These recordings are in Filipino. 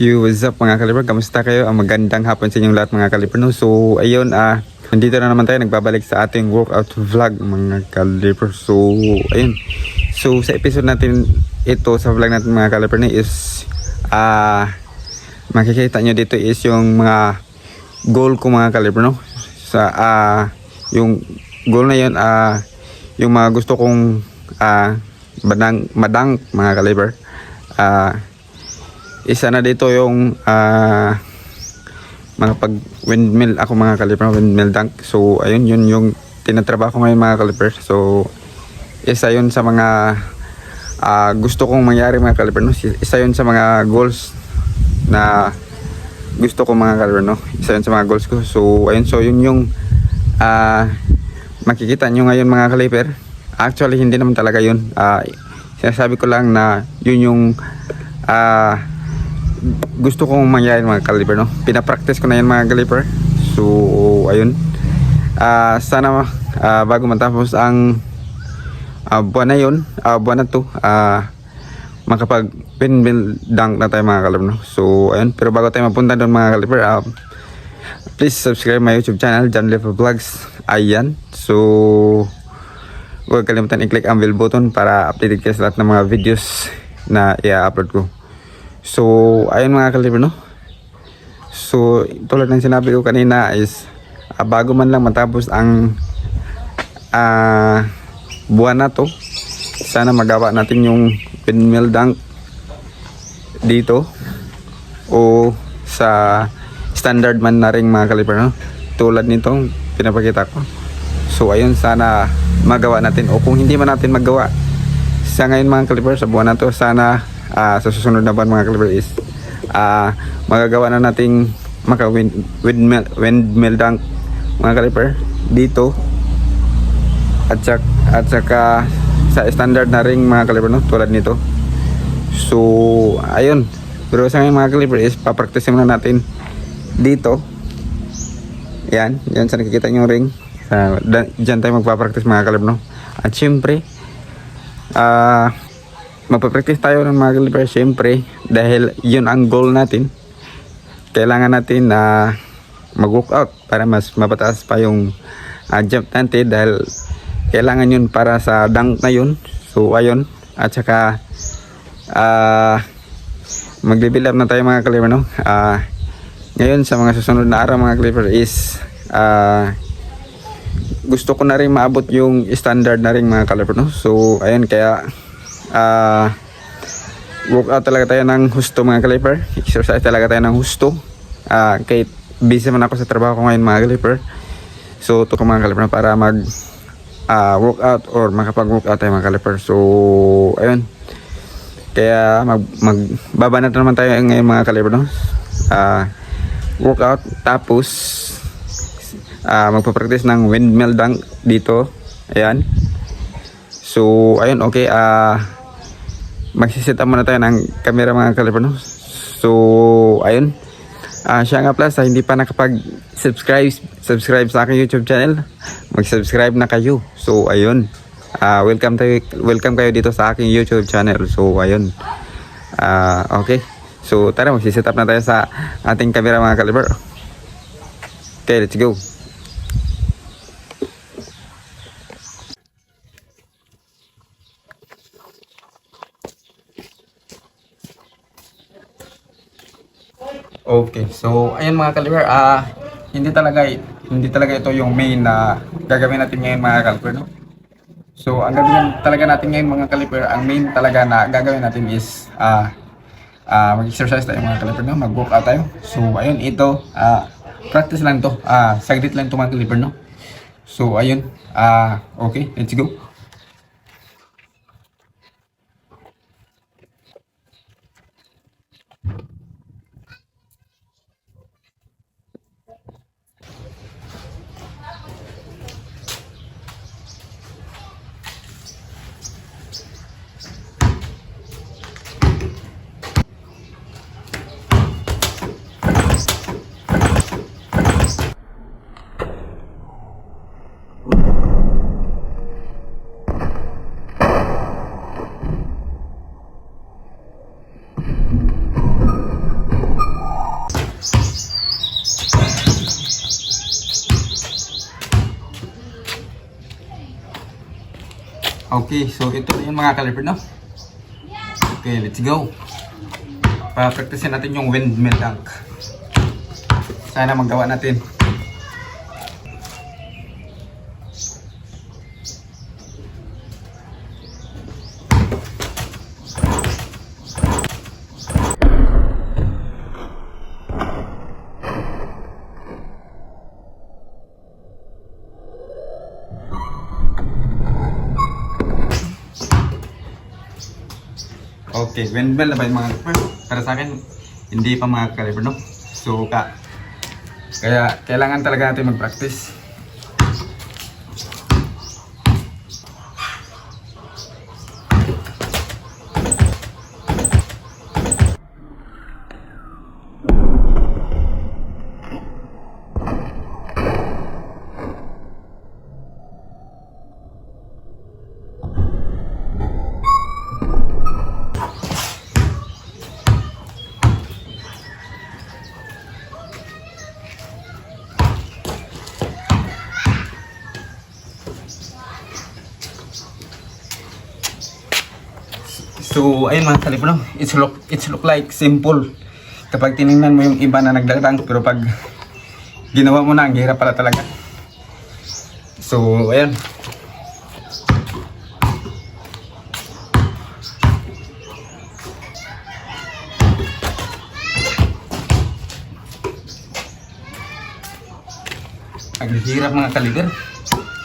You, what's up mga kaliber? Kamusta kayo? Ang magandang hapon sa inyong lahat mga kaliber. No? So, ayun, ah, nandito na naman tayo, nagbabalik sa ating workout vlog mga kaliber. So, ayun. So, sa episode natin ito, sa vlog natin mga kaliber na is, ah, makikita nyo dito is yung mga goal ko mga kaliber, no? Sa, ah, yung goal na yun, ah, yung mga gusto kong, ah, badang, madang mga kaliber. Ah, isa na dito yung ah mga pag windmill. Ako mga kaliper windmill dunk so ayun yun yung tinatrabaho ko ngayon mga kaliper. So isa yun sa mga ah, gusto kong mangyari mga kaliper no? Isa yun sa mga goals na gusto ko mga kaliper no? Isa yun sa mga goals ko. So ayun so yun yung ah makikita nyo ngayon mga kaliper. Actually hindi naman talaga yun. Ah, sinasabi ko lang na yun yung ah gusto kong mangyari mga kaliper no? Pinapractice ko na yan mga kaliper so ayun. Ah sana ah, bago matapos ang ah, buwan na yun ah, buwan na to ah, makapag windmill dunk na tayo mga kaliper no? So ayun. Pero bago tayo mapunta doon mga kaliper ah, please subscribe my youtube channel John Lefa Vlogs. Ayan. So huwag kalimutan i-click ang bell button para updated kayo sa lahat ng mga videos na i-upload ko So, ayun mga kalibre, no? So, tulad ng sinabi ko kanina is ah, bago man lang matapos ang ah, buwan na to, sana magawa natin yung windmill dunk dito o sa standard man na rin mga kalibre, no? Tulad nitong pinapakita ko. So, ayun, sana magawa natin o kung hindi man natin magawa sa ngayon mga kalibre, sa buwan na to, sana ah, sa susunod na buwan mga kalibre is ah, magagawa na nating maka wind, windmill, windmill dunk mga kalibre dito. At saka, at saka sa standard na ring mga kalibre no tulad nito. So ayun. Pero sa mga kalibre is papractice muna natin dito. Yan yan sa nakikita nyo ring. Sa, dyan tayo magpapractice mga kalibre no? At syempre ah magpapractice tayo ng mga kaliber syempre dahil yun ang goal natin. Kailangan natin na mag-workout para mas mapataas pa yung ah, jump natin dahil kailangan yun para sa dunk na yun. So ayun. At saka ah magbe-build up na tayo mga kaliber no? Ah ngayon sa mga susunod na araw mga kaliber is ah gusto ko na rin maabot yung standard na rin mga kaliber no? So ayun kaya ah workout talaga tayo ng husto mga kaliper exercise talaga tayo ng husto. Ah kahit busy man ako sa trabaho ko ngayon mga kaliper so ito ko mga kaliper para mag ah workout or makapag workout tayo mga kaliper so ayun. Kaya mag magbabanat naman tayo ngayon mga kaliper no? Ah workout tapos ah magpa-practice ng windmill dunk dito. Ayan. So ayun okay. Ah magsiset up muna tayo ng camera mga kaliper no so ayun Ah, siya nga plus, ah, hindi pa nakapag-subscribe subscribe sa aking YouTube channel, mag-subscribe na kayo. So, ayun. Ah, welcome tayo, welcome kayo dito sa aking YouTube channel. So, ayun. Ah, okay. So, tara, magsiset up na tayo sa ating camera mga kaliber. Okay, let's go. Okay, so ayun mga kaliber, ah hindi talaga hindi talaga ito yung main na gagawin natin ngayon mga kaliber, no? So ang gagawin talaga natin ngayon mga kaliber, ang main talaga na gagawin natin is ah ah mag-exercise tayo mga kaliber, no? Mag-workout tayo. So ayun ito, ah practice lang to. Ah saglit lang to mga kaliber, no? So ayun, ah okay, let's go. Okay, so ito na yung mga caliper, no? Okay, let's go. Pa-practicein natin yung windmill dunk. Sana magawa natin. Okay, windmill na ba yung mga caliper? Para sa akin, hindi pa mga caliper, no? So, ka, kaya kailangan talaga natin mag-practice. So, ayun mga kalipro, it's look, it's look like simple. Kapag tiningnan mo yung iba na nagdagdang, pero pag ginawa mo na, ang hirap pala talaga. So, ayun. Ang hirap mga kaliber.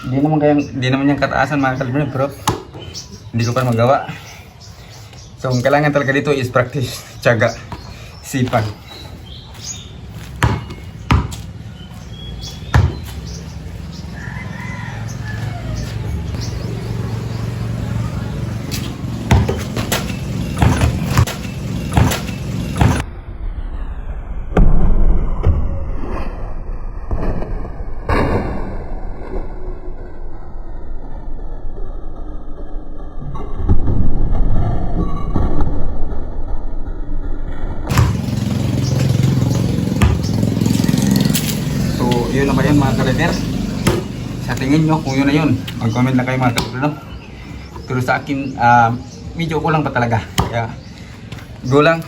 Hindi naman kayang, hindi naman yung kataasan mga kaliber, pero hindi ko pa magawa. So, ang kailangan talaga dito is practice, tiyaga, sipag. So, yun na ba yun mga kaliber? Tingin nyo, kung yun na yun, mag-comment na kayo mga kaliber, no? Pero sa akin, ah, medyo kulang pa talaga. Kaya, go lang.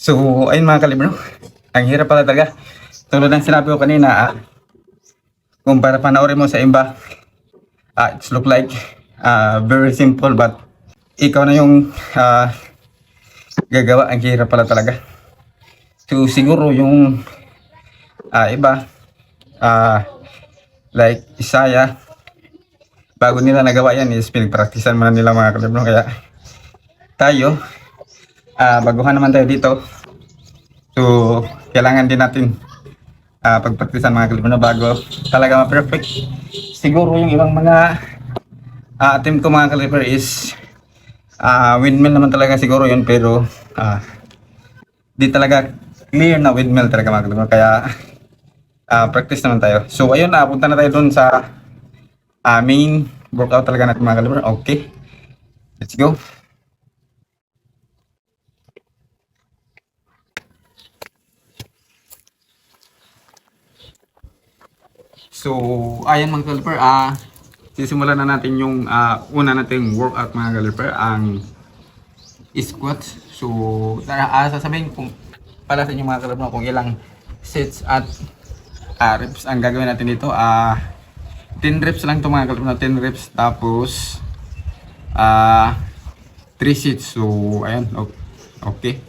So, ayun mga kalibro. Ang hirap pala talaga. Tulad ng sinabi ko kanina, ah, kung para panoorin mo sa iba, ah, it's look like ah, very simple but ikaw na yung ah, gagawa. Ang hirap pala talaga. So, siguro yung ah, iba, ah, like Isaya, bago nila nagawa yan is pinagpraktisan mo na nila mga kalibro. Kaya tayo, ah baguhan naman tayo dito. So, kailangan din natin ah pagpraktisan mga kalibro na bago talaga ma-perfect. Siguro yung ibang mga ah attempt ko mga kalibro is ah windmill naman talaga siguro yun pero ah di talaga clear na windmill talaga mga kaliper. Kaya ah, practice naman tayo. So ayun na, punta na tayo dun sa ah, main workout talaga natin mga kaliper. Okay. Let's go. So, ayan mga kaliper, ah, sisimulan na natin yung ah, una nating workout mga kaliper, ang squats. So, tara, ah, sasabihin kung para sa inyo mga kaliper kung ilang sets at ah, reps ang gagawin natin dito. Ah, 10 reps lang ito mga kaliper, 10 reps tapos ah 3 sets. So, ayan, okay.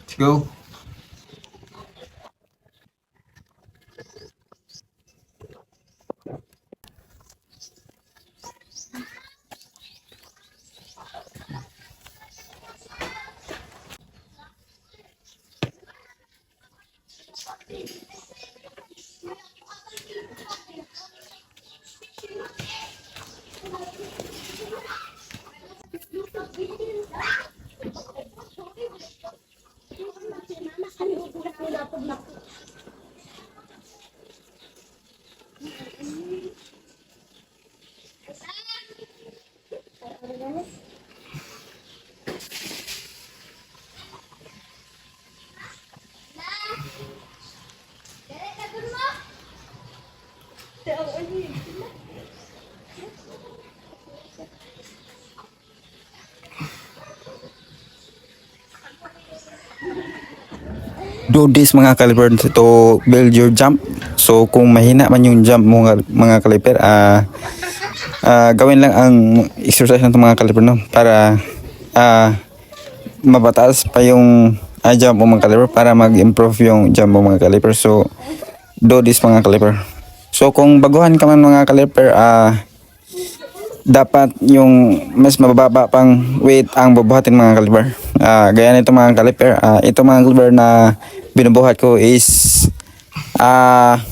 Let's go. Do this mga caliper to build your jump. So kung mahina man yung jump mo mga, caliper, ah ah, gawin lang ang exercise ng mga caliper no para ah mabataas pa yung ah, jump mo mga caliper para mag-improve yung jump mo mga caliper. So do this mga caliper. So kung baguhan ka man mga caliper, ah dapat yung mas mababa pang weight ang bubuhatin mga kaliber. Ah, gaya nito mga kaliber, ah, ito mga kaliber na binubuhat ko is ah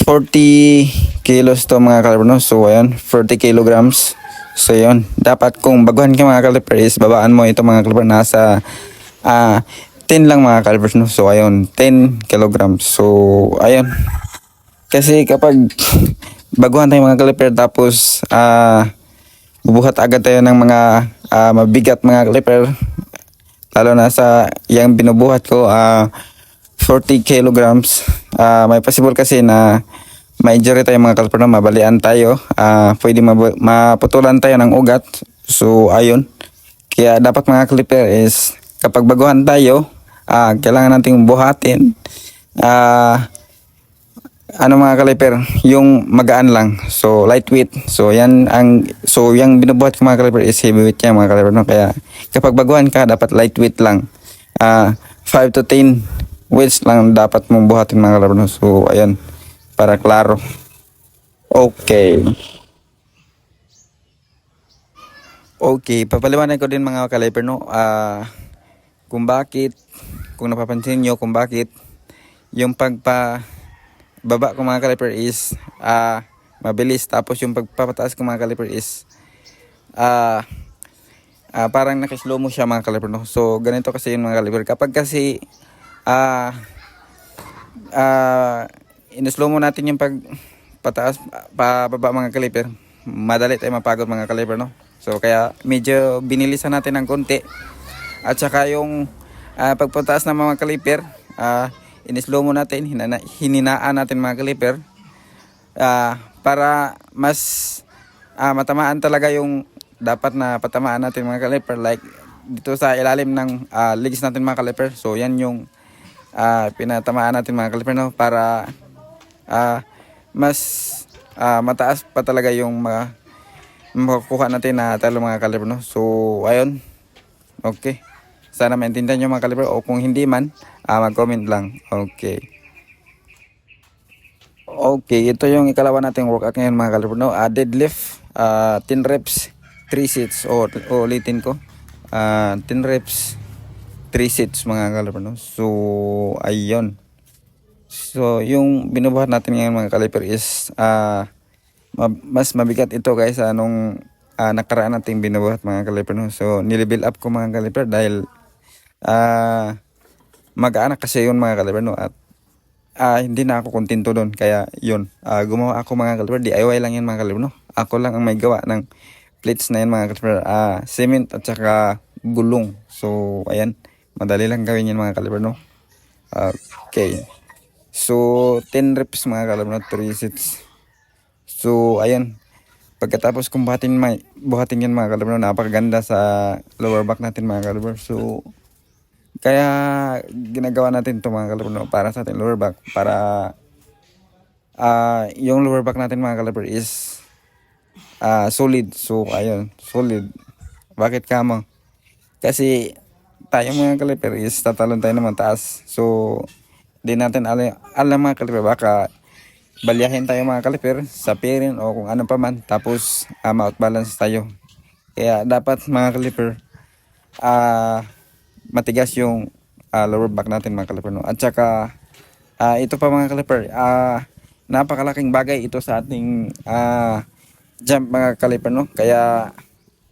40 kilos to mga kaliber no. So ayun, 40 kilograms. So yun, dapat kung baguhan ka mga kaliber is babaan mo ito mga kaliber nasa ah 10 lang mga kaliber no. So ayun, 10 kilograms. So ayun, kasi kapag baguhan tayo mga kaliper tapos ah bubuhat agad tayo ng mga ah, mabigat mga kaliper lalo na sa yung binubuhat ko ah 40 kilograms Ah, may possible kasi na ma-injury tayo mga kaliper na mabalian tayo ah pwede maputulan tayo ng ugat. So ayun. Kaya dapat mga kaliper is kapag baguhan tayo ah kailangan nating buhatin ah ano mga kaliper, yung magaan lang. So lightweight. So yan ang so yung binubuhat ko mga kaliper is heavyweight yan mga kaliper no. Kaya kapag baguhan ka dapat lightweight lang. Ah 5 to 10 weights lang dapat mong buhatin mga kaliper no. So ayan para klaro. Okay. Okay, papaliwanag ko din mga kaliper no. Ah kung bakit kung napapansin nyo kung bakit yung pagpa baba ko mga caliper is ah mabilis tapos yung pagpapataas ko mga caliper is ah ah, parang naka-slow mo siya mga caliper no. So ganito kasi yung mga caliper. Kapag kasi ah ah in-slow mo natin yung pag pataas pababa mga caliper, madali tayo mapagod mga caliper no. So kaya medyo binilisan natin ng konti. At saka yung ah, pagpataas ng mga caliper, ah in-slow mo natin, hinana, hininaan natin mga caliper ah, para mas ah, matamaan talaga yung dapat na patamaan natin mga caliper like dito sa ilalim ng ah, legs natin mga caliper. So yan yung ah, pinatamaan natin mga caliper no para ah, mas ah, mataas pa talaga yung mga makukuha natin na talo mga caliper no. So ayun. Okay. Sana maintindihan nyo mga caliper o kung hindi man, ah, mag-comment lang. Okay. Okay, ito yung ikalawa nating workout ngayon mga caliper no. Ah, deadlift, ah 10 reps, 3 sets. O, o ulitin ko. Ah 10 reps, 3 sets mga caliper no. So, ayun. So, yung binubuhat natin ngayon mga caliper is ma- mas mabigat ito guys sa nung ah, nakaraan nating binubuhat mga caliper no. So, nilevel up ko mga caliper dahil ah mag-anak kasi yun mga kaliber no? At ah, hindi na ako kontento doon kaya yun. Ah, gumawa ako mga kaliber DIY lang yan mga kaliber no? Ako lang ang may gawa ng plates na yan mga kaliber ah, cement at saka gulong. So ayan. Madali lang gawin yan mga kaliber no? Okay. So 10 reps mga kaliber no? 3 sets. So ayan. Pagkatapos buhatin, may, buhatin yan mga kaliber napakaganda sa lower back natin mga kaliber so kaya ginagawa natin ito mga kaliber no, para sa ating lower back para ah yung lower back natin mga kaliber is ah solid. So ayun solid. Bakit kamo kasi tayo mga kaliber is tatalon tayo naman taas so di natin alam, alam mga kaliber baka balyahin tayo mga kaliper sa pirin o kung ano pa man. Tapos uh, ma-outbalance tayo. Kaya dapat mga kaliper ah matigas yung ah, lower back natin mga kaliper no? at saka ah, ito pa mga kaliper ah, napakalaking bagay ito sa ating ah, jump mga kaliper no kaya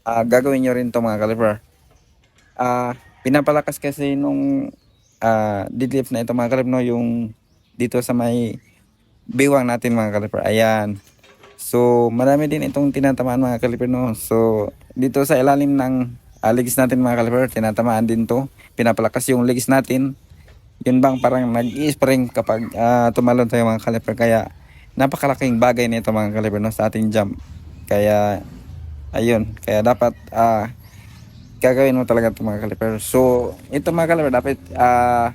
ah, gagawin nyo rin to mga kaliper ah, pinapalakas kasi nung ah, deadlift na ito mga kaliper no yung dito sa may biwang natin mga kaliper. Ayan. So, marami din itong tinatamaan mga kaliper no. So, dito sa ilalim ng uh, legs natin mga kaliper, tinatamaan din to. Pinapalakas yung legs natin. Yun bang parang nag-i-spring kapag ah, tumalon tayo mga kaliper. Kaya, napakalaking bagay nito mga kaliper no, sa ating jump. Kaya, ayun. Kaya dapat, ah, gagawin mo talaga ito mga kaliper. So, ito mga kaliper, dapat, ah,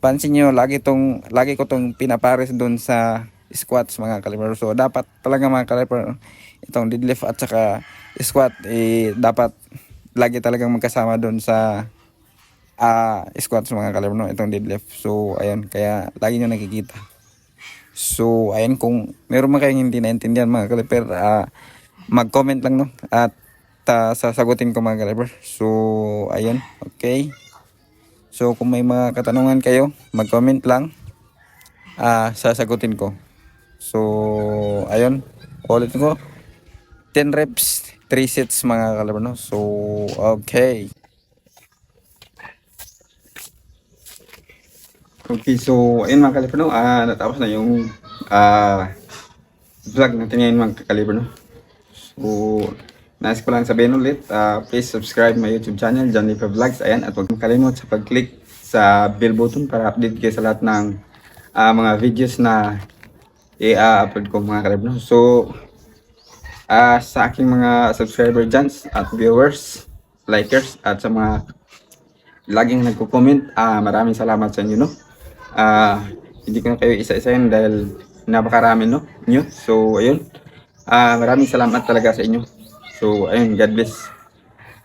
pansin nyo, lagi, tong, lagi ko tong pinapares doon sa squats mga kaliper. So, dapat talaga mga kaliper, itong deadlift at saka squat, eh, dapat lagi talagang magkasama doon sa ah squats mga kaliper, no? itong deadlift. So, ayun, kaya lagi nyo nakikita. So, ayun, kung meron man kayong hindi naintindihan mga kaliper, ah, mag-comment lang, no? At ah, sasagutin ko mga kaliper. So, ayun, okay. So kung may mga katanungan kayo, mag-comment lang. Ah, sasagutin ko. So ayun, ulit ko. 10 reps, 3 sets mga kalaban no. So okay. Okay, so ayun mga kaliber no, ah natapos na yung ah vlog natin ngayon mga kaliber no. So, nais ko lang sabihin ulit, ah please subscribe my YouTube channel, Johnny Pa Vlogs. Ayan, at huwag makalimot sa pag-click sa bell button para update kayo sa lahat ng ah, mga videos na i-upload ko mga kaliber no. So, ah sa aking mga subscriber dyan at viewers, likers, at sa mga laging nagko-comment, ah maraming salamat sa inyo, no? Ah, hindi ko na kayo isa-isahin dahil napakarami, no? Nyo. So, ayun. Ah, maraming salamat talaga sa inyo. So, ayun, God bless.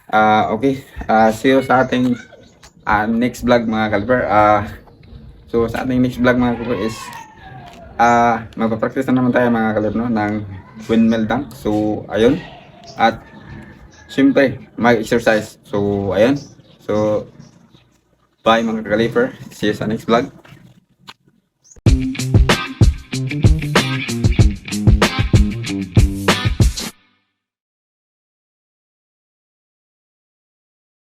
Ah, okay. Ah, see you sa ating ah, next vlog mga kaliber. Ah, so sa ating next vlog mga kaliber is ah, magpa-practice na naman tayo mga kaliber, no? Ng windmill dunk. So, ayun. At Siyempre, mag-exercise. So, ayun. So, bye mga kaliper. See you sa next vlog.